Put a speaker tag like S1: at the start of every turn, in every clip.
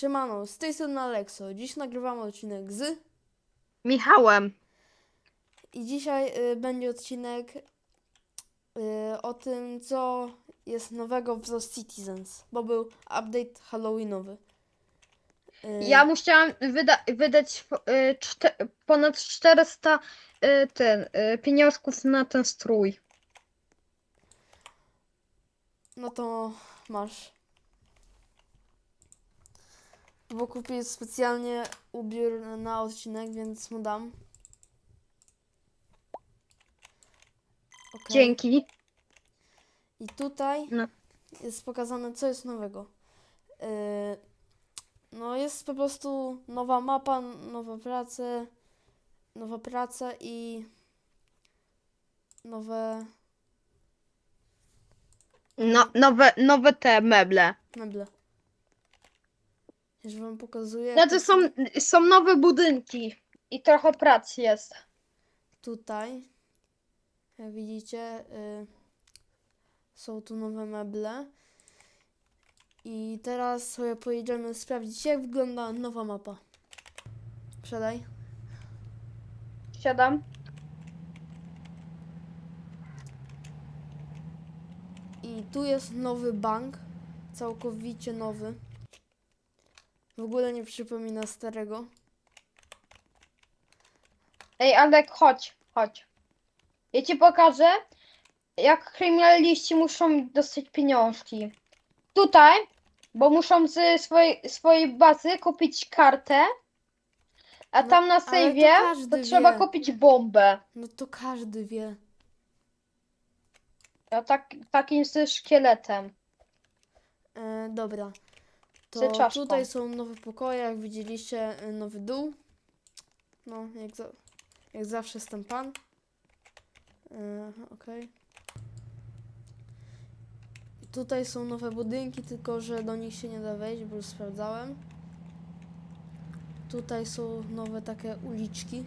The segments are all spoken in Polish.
S1: Siemano, z tej strony Alekso. Dziś nagrywamy odcinek z
S2: Michałem.
S1: i dzisiaj y, będzie odcinek y, o tym, co jest nowego w The Citizens, bo był update Halloweenowy. Y,
S2: Ja musiałam wyda wydać y, czte ponad 400 y, ten, y, pieniążków na ten strój.
S1: No to masz. Bo kupię specjalnie ubiór na odcinek, więc mu dam. Okej.
S2: Dzięki.
S1: I tutaj
S2: No.
S1: jest pokazane, co jest nowego. Yy, no jest po prostu nowa mapa, nowe prace, nowa praca i nowe
S2: No, nowe, nowe te meble.
S1: meble. Już wam pokazuję.
S2: Znaczy
S1: to
S2: są, są nowe budynki i trochę prac jest.
S1: Tutaj, jak widzicie, y, są tu nowe meble. I teraz sobie pojedziemy sprawdzić, jak wygląda nowa mapa. Przedaj.
S2: Siadam.
S1: I tu jest nowy bank, całkowicie nowy. W ogóle nie przypomina starego.
S2: Ej, Alek, chodź, chodź. Ja ci pokażę, jak kryminaliści muszą dostać pieniążki. Tutaj, bo muszą z swojej, swojej bazy kupić kartę, a
S1: No,
S2: tam na
S1: ale to
S2: sejwie
S1: każdy
S2: to trzeba
S1: wie.
S2: kupić bombę.
S1: No to każdy wie.
S2: Ja tak, takim ze szkieletem.
S1: E, dobra. To
S2: czaszką.
S1: tutaj są nowe pokoje, jak widzieliście, e, nowy dół. No, jak, za, jak zawsze jest ten pan. E, Okej. Tutaj są nowe budynki, tylko że do nich się nie da wejść, bo już sprawdzałem. Tutaj są nowe takie uliczki.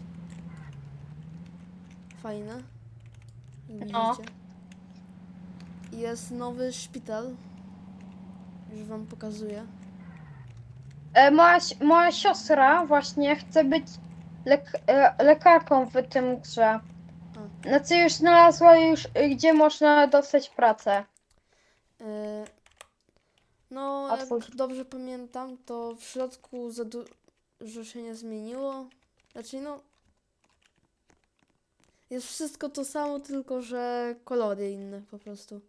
S1: Fajne.
S2: No.
S1: Jest nowy szpital. Już wam pokazuję.
S2: E, moja, si- moja siostra właśnie chce być lek, e, lekarką w tym grze. Znaczy już znalazła już, y, gdzie można dostać pracę.
S1: E, No,
S2: A
S1: jak
S2: twój?
S1: dobrze pamiętam, to w środku za dużo się nie zmieniło. Znaczy, no. Jest wszystko to samo, tylko że kolory inne po prostu.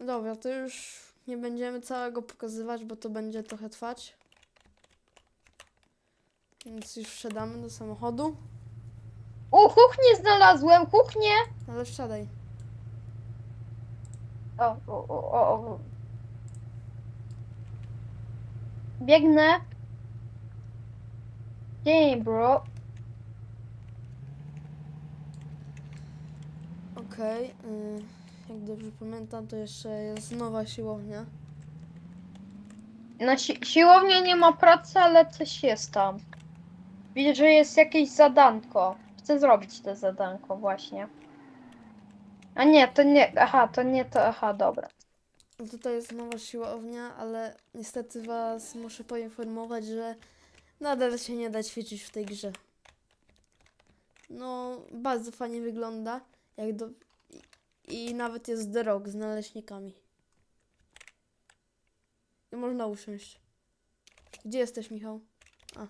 S1: Dobra, to już nie będziemy całego pokazywać, bo to będzie trochę trwać. Więc już wsiadamy do samochodu.
S2: U, kuchnię znalazłem, kuchnię!
S1: Ale wsiadaj.
S2: O, o, o, o, o. Biegnę. Dzień, bro.
S1: Okej, y, jak dobrze pamiętam, to jeszcze jest nowa siłownia.
S2: Na si siłowni nie ma pracy, ale coś jest tam. Widzę, że jest jakieś zadanko. Chcę zrobić to zadanko właśnie. A nie, to nie, aha, to nie to, aha, dobra.
S1: No Tutaj jest nowa siłownia, ale niestety Was muszę poinformować, że nadal się nie da ćwiczyć w tej grze. No, bardzo fajnie wygląda, jak do... i, nawet jest Rock z naleśnikami. I można usiąść. Gdzie jesteś, Michał? A,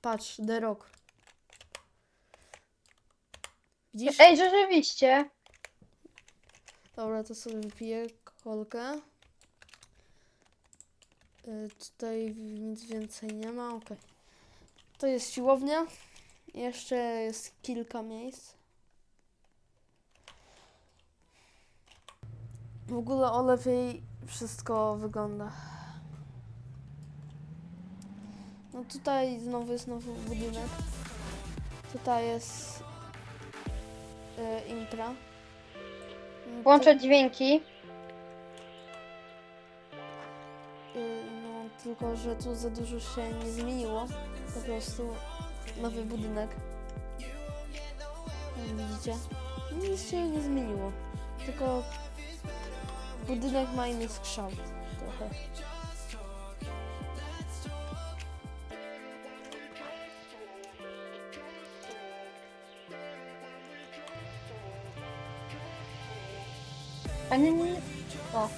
S1: patrz, The Rock. Widzisz?
S2: Ej, rzeczywiście.
S1: Dobra, to sobie wypiję kolkę. Y, tutaj nic więcej nie ma, ok. To jest siłownia. Jeszcze jest kilka miejsc. W ogóle o lepiej wszystko wygląda. No tutaj znowu jest nowy budynek. Tutaj jest y, impra. No to-
S2: Włączę dźwięki.
S1: Y, No, tylko że tu za dużo się nie zmieniło. Po prostu nowy budynek. Jak widzicie? Nic się nie zmieniło. Tylko budynek ma inny kształt. trochę.
S2: A nie, nie, nie. O.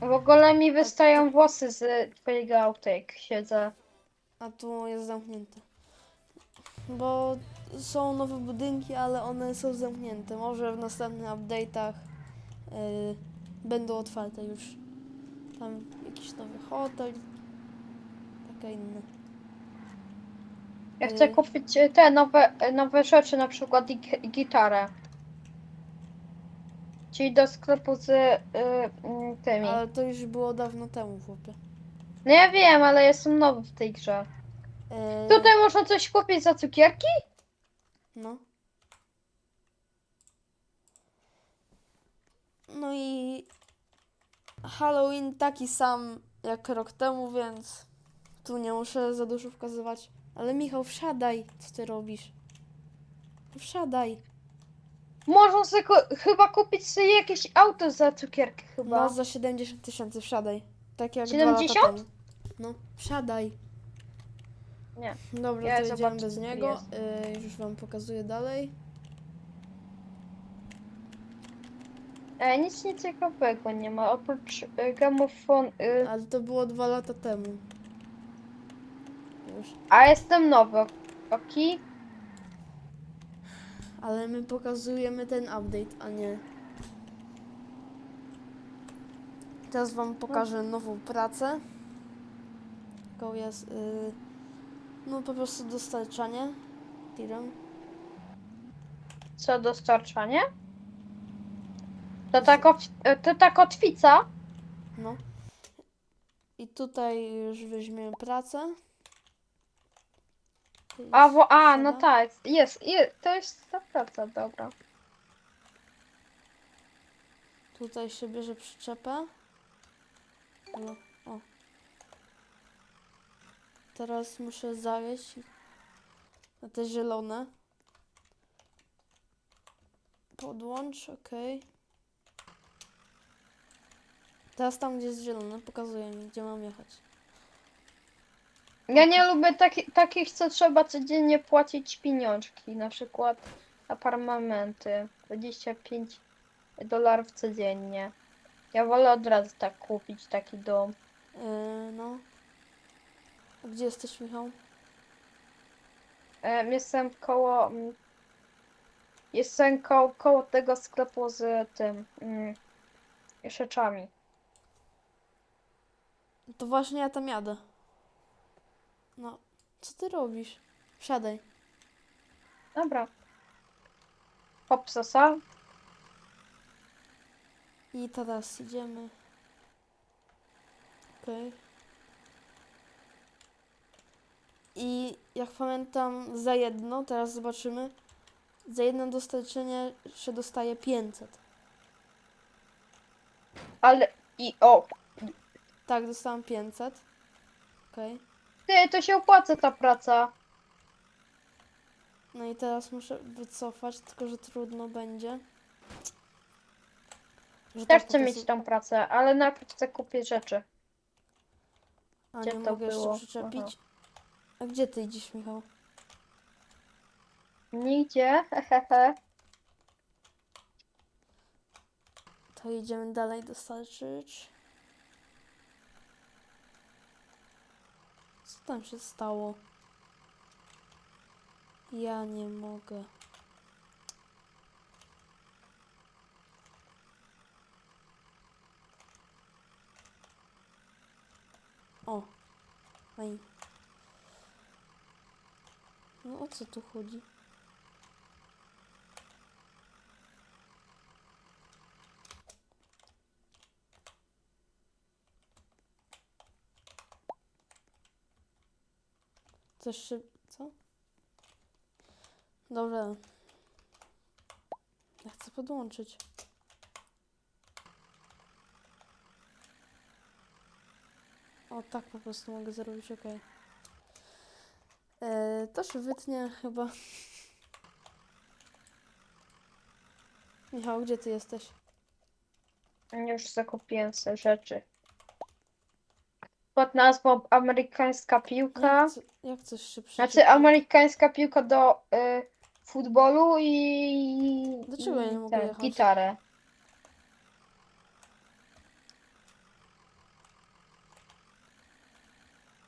S2: W ogóle mi wystają włosy z twojego auta, jak siedzę.
S1: A tu jest zamknięte. Bo są nowe budynki, ale one są zamknięte. Może w następnych update'ach yy, będą otwarte już. Tam jakiś nowy hotel. Takie inne.
S2: Ja chcę
S1: Y.
S2: kupić te nowe, nowe rzeczy, na przykład gi- gitarę. Czyli do sklepu z y, mm, tymi.
S1: Ale to już było dawno temu, chłopie.
S2: No ja wiem, ale jestem nowy w tej grze.
S1: Yy,
S2: Tutaj można coś kupić za cukierki?
S1: No i Halloween taki sam jak rok temu, więc tu nie muszę za dużo wskazywać. Ale Michał, wsiadaj, co ty robisz? Wsiadaj.
S2: Można sobie ku- chyba kupić sobie jakieś auto za cukierki chyba.
S1: No, za 70 tysięcy wsiadaj. Tak jak
S2: 70?
S1: dwa lata temu. No, wsiadaj.
S2: Nie.
S1: Dobra,
S2: Ja
S1: to
S2: zobaczę,
S1: jedziemy
S2: co
S1: bez
S2: tu
S1: niego.
S2: jest.
S1: Yy, już wam pokazuję dalej.
S2: E, nic nieciekawego nie ma, oprócz e. Y,
S1: Ale to było dwa lata temu. Już.
S2: a jestem nowy, ok?
S1: Ale my pokazujemy ten update, a nie. Teraz wam pokażę nową pracę. Jaką jest. y, no po prostu dostarczanie tirem.
S2: Co dostarczanie? To e, to tak kotwica?
S1: No. I tutaj już weźmiemy pracę.
S2: A, wo, a no tak, jest, jest, to jest ta praca, dobra.
S1: Tutaj się bierze przyczepę. No, o. Teraz muszę zawieść na te zielone. Podłącz, ok. Teraz tam, gdzie jest zielone, pokazuję mi, gdzie mam jechać.
S2: Ja nie lubię taki, takich, co trzeba codziennie płacić pieniążki, na przykład apartamenty, 25 dolarów codziennie. Ja wolę od razu tak kupić taki dom.
S1: Yy, no. A gdzie jesteś, Michał?
S2: Em, Jestem koło. mm, Jestem koło, koło tego sklepu z tym. Mm, rzeczami.
S1: To właśnie ja tam jadę. No, co ty robisz? Wsiadaj.
S2: Dobra. Hop, sosa.
S1: I teraz idziemy. Okej. I jak pamiętam, za jedno, teraz zobaczymy, za jedno dostarczenie się dostaje 500.
S2: Ale. I o!
S1: Tak, dostałam 500. Okej.
S2: Ty, to się opłaca ta praca.
S1: No i teraz muszę wycofać, tylko że trudno będzie. Że
S2: Też
S1: tak po
S2: chcę
S1: prostu-
S2: mieć tą pracę, ale najpierw chcę kupić rzeczy.
S1: A
S2: Gdzie
S1: nie
S2: to
S1: mogę
S2: było?
S1: jeszcze przyczepić. A gdzie ty idziesz, Michał?
S2: Nigdzie. Hehehe.
S1: To idziemy dalej dostarczyć. Co tam się stało? Ja nie mogę. O, fajnie. No o co tu chodzi? Coś się... co? Dobra. Ja chcę podłączyć. O, tak po prostu mogę zrobić, okej. E, To się wytnie chyba. Michał, gdzie ty jesteś?
S2: Już zakupiłem sobie rzeczy. Pod nazwą amerykańska piłka.
S1: Jak, co, jak coś się
S2: Znaczy
S1: przyczepi?
S2: amerykańska piłka do y, futbolu i,
S1: Dlaczego ja nie mogę
S2: ten,
S1: jechać?
S2: gitarę.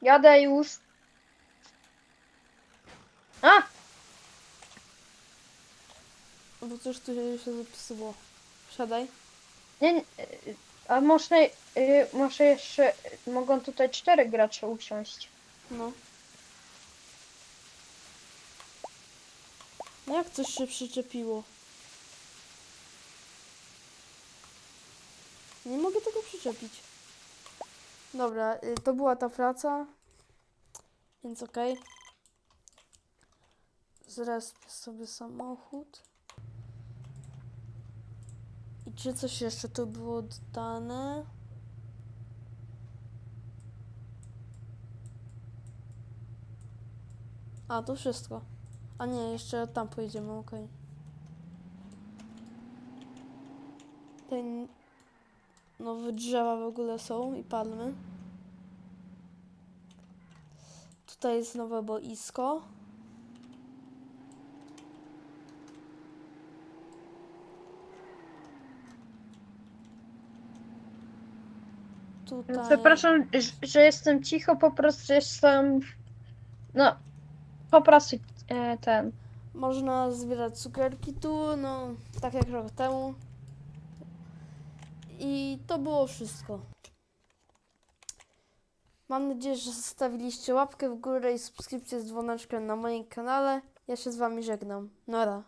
S2: Jadę już. A!
S1: Bo coś tu się zapisyło. Wsiadaj.
S2: Nie, nie, a można, y, może jeszcze, mogą tutaj cztery gracze usiąść.
S1: No. No Jak coś się przyczepiło? Nie mogę tego przyczepić. Dobra, y, to była ta praca. Więc okej. Zrespię sobie samochód. Czy coś jeszcze tu było dodane? A, to wszystko. A nie, jeszcze tam pojedziemy, okej. Tutaj nowe drzewa w ogóle są i palmy. Tutaj jest nowe boisko. Tutaj...
S2: Przepraszam, że- że jestem cicho, po prostu jestem, no, po prostu e, ten.
S1: Można zbierać cukierki tu, no tak jak rok temu. I to było wszystko. Mam nadzieję, że zostawiliście łapkę w górę i subskrypcję z dzwoneczkiem na moim kanale. Ja się z wami żegnam. Nora.